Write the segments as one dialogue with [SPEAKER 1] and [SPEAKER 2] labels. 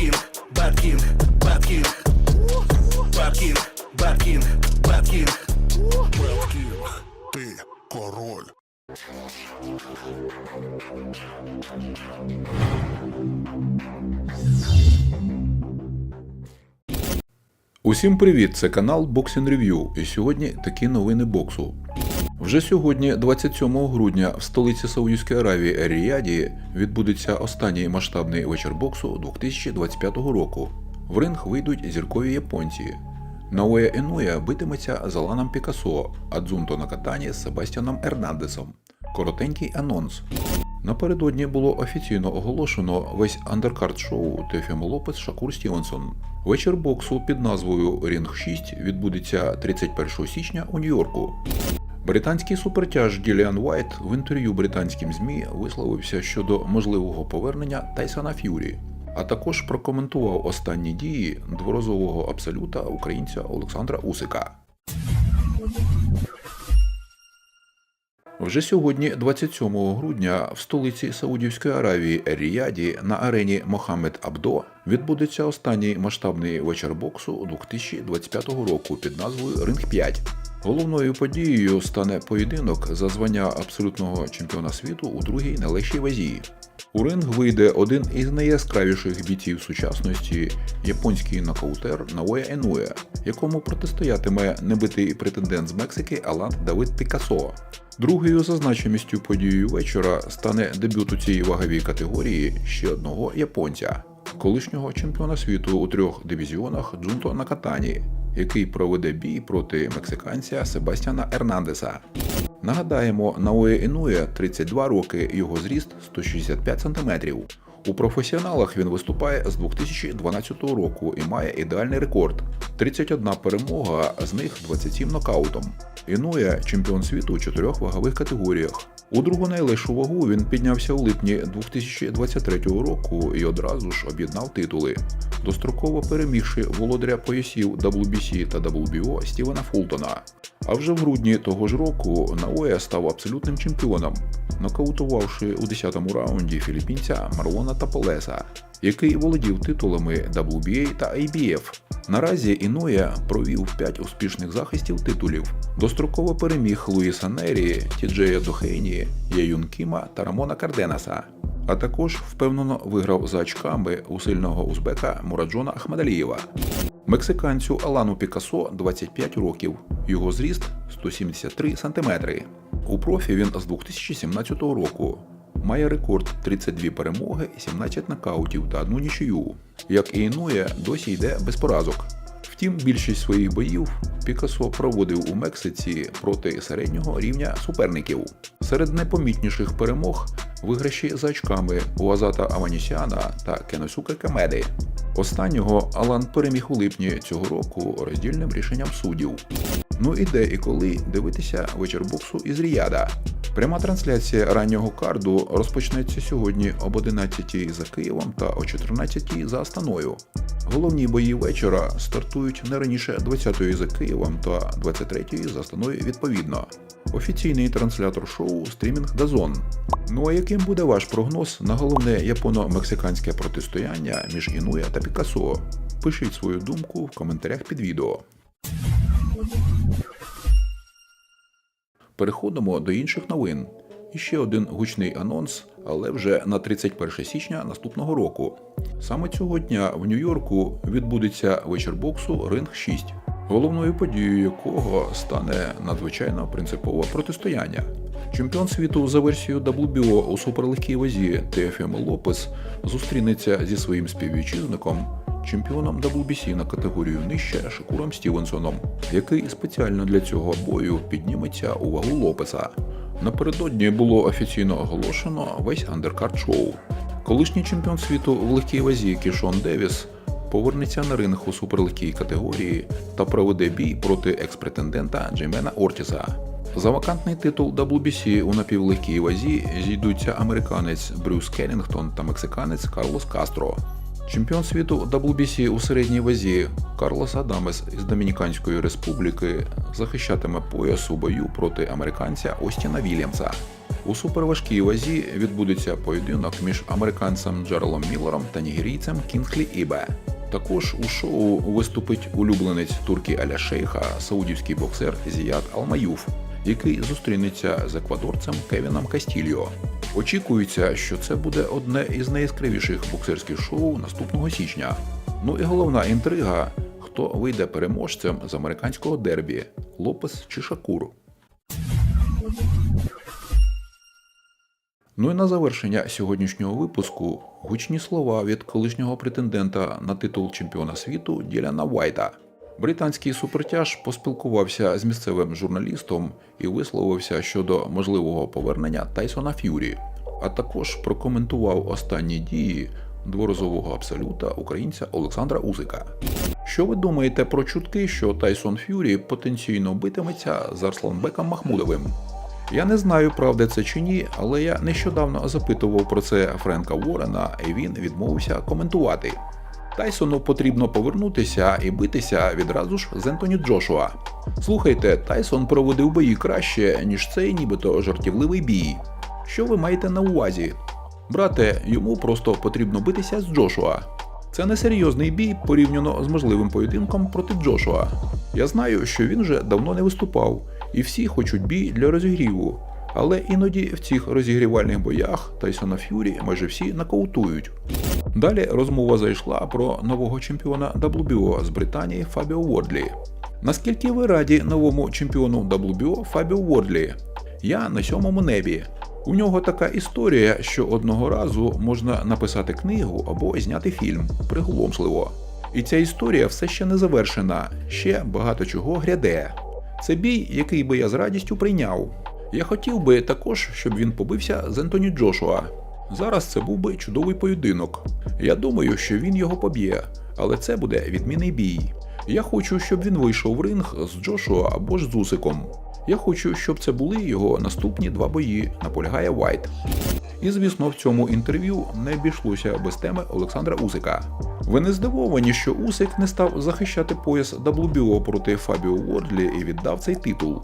[SPEAKER 1] King, Bad King, Bad King, Bad King, Bad King, Bad King.
[SPEAKER 2] Беткін, ти король.
[SPEAKER 3] Усім привіт! Це канал Boxing Review і сьогодні такі новини боксу. Вже сьогодні, 27 грудня, в столиці Саудівської Аравії Ріаді відбудеться останній масштабний вечір боксу 2025 року. В ринг вийдуть зіркові японці. Наоя Енуя битиметься з Аланом Пікасо, а Дзунто Накатані з Себастьяном Ернандесом. Коротенький анонс. Напередодні було офіційно оголошено весь андеркард шоу Тефімо Лопес Шакур Стівенсон. Вечір боксу під назвою Рінг 6 відбудеться 31 січня у Нью-Йорку. Британський супертяж Діліан Уайт в інтерв'ю британським ЗМІ висловився щодо можливого повернення Тайсона Ф'юрі, а також прокоментував останні дії дворазового абсолюта українця Олександра Усика. Вже сьогодні, 27 грудня, в столиці Саудівської Аравії Ріяді на арені Мохаммед Абдо відбудеться останній масштабний вечір боксу 2025 року під назвою Ринг 5. Головною подією стане поєдинок за звання абсолютного чемпіона світу у другій найлегшій вазі. У ринг вийде один із найяскравіших бійців сучасності японський нокаутер Наоя Енуя, якому протистоятиме небитий претендент з Мексики Алан Давид Пікасо. Другою за значимістю подією вечора стане дебют у цій ваговій категорії ще одного японця, колишнього чемпіона світу у трьох дивізіонах Джунто Накатані, який проведе бій проти мексиканця Себастьяна Ернандеса. Нагадаємо, Наоє Інує 32 роки, його зріст 165 см. У професіоналах він виступає з 2012 року і має ідеальний рекорд 31 перемога, з них 27 нокаутом. Інуя чемпіон світу у чотирьох вагових категоріях. У другу найлегшу вагу він піднявся у липні 2023 року і одразу ж об'єднав титули, достроково перемігши володаря поясів WBC та WBO Стівена Фултона. А вже в грудні того ж року Наоя став абсолютним чемпіоном, нокаутувавши у 10-му раунді філіппінця Марлона Таполеса, який володів титулами WBA та IBF. Наразі Іноя провів 5 успішних захистів титулів, достроково переміг Луїса Нері, Тіджея Дохейні, Яюн Кіма та Рамона Карденаса. А також впевнено виграв за очками у сильного узбека Мураджона Ахмадалієва. Мексиканцю Алану Пікасо 25 років, його зріст 173 см. У профі він з 2017 року. Має рекорд 32 перемоги, 17 нокаутів та одну нічию. Як і Інує, досі йде без поразок. Втім, більшість своїх боїв Пікасо проводив у Мексиці проти середнього рівня суперників. Серед найпомітніших перемог виграші за очками у Азата Аванісіана та Кеносука Камеди. Останнього Алан переміг у липні цього року роздільним рішенням суддів. Ну і де і коли дивитися вечір боксу із Ріяда. Пряма трансляція раннього карду розпочнеться сьогодні об 11 за Києвом та о 14 за Астаною. Головні бої вечора стартують не раніше 20 за Києвом та 23 за Астаною відповідно. Офіційний транслятор шоу стрімінг Дазон. Ну а яким буде ваш прогноз на головне японо-мексиканське протистояння між Інуя та Пікасо? Пишіть свою думку в коментарях під відео. Переходимо до інших новин. І ще один гучний анонс, але вже на 31 січня наступного року. Саме цього дня в Нью-Йорку відбудеться вечір боксу Ринг 6, головною подією якого стане надзвичайно принципове протистояння. Чемпіон світу за версією WBO у суперлегкій вазі Теофімо Лопес зустрінеться зі своїм співвітчизником, чемпіоном WBC на категорію нижче Шакуром Стівенсоном, який спеціально для цього бою підніметься у вагу Лопеса. Напередодні було офіційно оголошено весь андеркард шоу. Колишній чемпіон світу в легкій вазі Кішон Девіс повернеться на ринг у суперлегкій категорії та проведе бій проти екс-претендента Джеймена Ортіса. За вакантний титул WBC у напівлегкій вазі зійдуться американець Брюс Келлінгтон та мексиканець Карлос Кастро. Чемпіон світу WBC у середній вазі Карлос Адамес із Домініканської республіки захищатиме пояс у бою проти американця Остіна Вільямса. У суперважкій вазі відбудеться поєдинок між американцем Джерелом Міллером та нігерійцем Кінглі Ібе. Також у шоу виступить улюбленець турки Аля Шейха, саудівський боксер Зіяд Алмаюф, який зустрінеться з еквадорцем Кевіном Кастільо. Очікується, що це буде одне із найяскравіших боксерських шоу наступного січня. Ну і головна інтрига: хто вийде переможцем з американського дербі Лопес чи Шакур. Ну і на завершення сьогоднішнього випуску гучні слова від колишнього претендента на титул чемпіона світу Діляна Вайта. Британський супертяж поспілкувався з місцевим журналістом і висловився щодо можливого повернення Тайсона Ф'юрі, а також прокоментував останні дії дворазового абсолюта українця Олександра Усика. Що ви думаєте про чутки, що Тайсон Ф'юрі потенційно битиметься з Арсланбеком Махмудовим? Я не знаю, правда це чи ні, але я нещодавно запитував про це Френка Уоррена, і він відмовився коментувати. Тайсону потрібно повернутися і битися відразу ж з Ентоні Джошуа. Слухайте, Тайсон проводив бої краще, ніж цей нібито жартівливий бій. Що ви маєте на увазі? Брате, йому просто потрібно битися з Джошуа. Це несерйозний бій порівняно з можливим поєдинком проти Джошуа. Я знаю, що він вже давно не виступав, і всі хочуть бій для розігріву. Але іноді в цих розігрівальних боях Тайсона Ф'юрі майже всі нокаутують. Далі розмова зайшла про нового чемпіона WBO з Британії Фабіо Уордлі. Наскільки ви раді новому чемпіону WBO Фабіо Уордлі? Я на сьомому небі. У нього така історія, що одного разу можна написати книгу або зняти фільм приголомшливо. І ця історія все ще не завершена, ще багато чого гряде. Це бій, який би я з радістю прийняв. Я хотів би також, щоб він побився з Ентоні Джошуа. Зараз це був би чудовий поєдинок. Я думаю, що він його поб'є, але це буде відмінний бій. Я хочу, щоб він вийшов в ринг з Джошуа або ж з Усиком. Я хочу, щоб це були його наступні два бої, наполягає Вайт. І звісно, в цьому інтерв'ю не обійшлося без теми Олександра Усика. Ви не здивовані, що Усик не став захищати пояс WBO проти Фабіо Уордлі і віддав цей титул.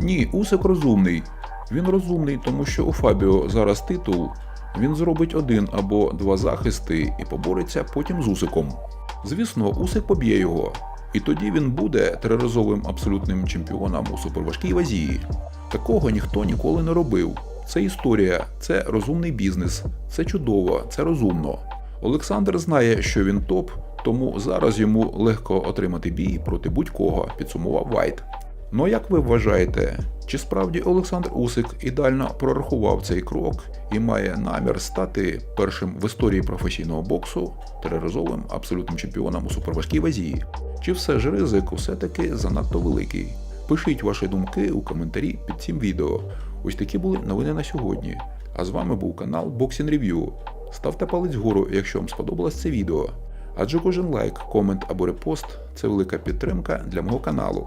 [SPEAKER 3] Ні, Усик розумний. Він розумний, тому що у Фабіо зараз титул. Він зробить один або два захисти і побореться потім з Усиком. Звісно, Усик поб'є його, і тоді він буде триразовим абсолютним чемпіоном у суперважкій вазі. Такого ніхто ніколи не робив. Це історія, це розумний бізнес, це чудово, це розумно. Олександр знає, що він топ, тому зараз йому легко отримати бій проти будь-кого, підсумував Вайт. Ну а як ви вважаєте, чи справді Олександр Усик ідеально прорахував цей крок і має намір стати першим в історії професійного боксу триразовим абсолютним чемпіоном у суперважкій вазі? Чи все ж ризик все-таки занадто великий? Пишіть ваші думки у коментарі під цим відео. Ось такі були новини на сьогодні. А з вами був канал Boxing Review. Ставте палець вгору, якщо вам сподобалось це відео. Адже кожен лайк, комент або репост це велика підтримка для мого каналу.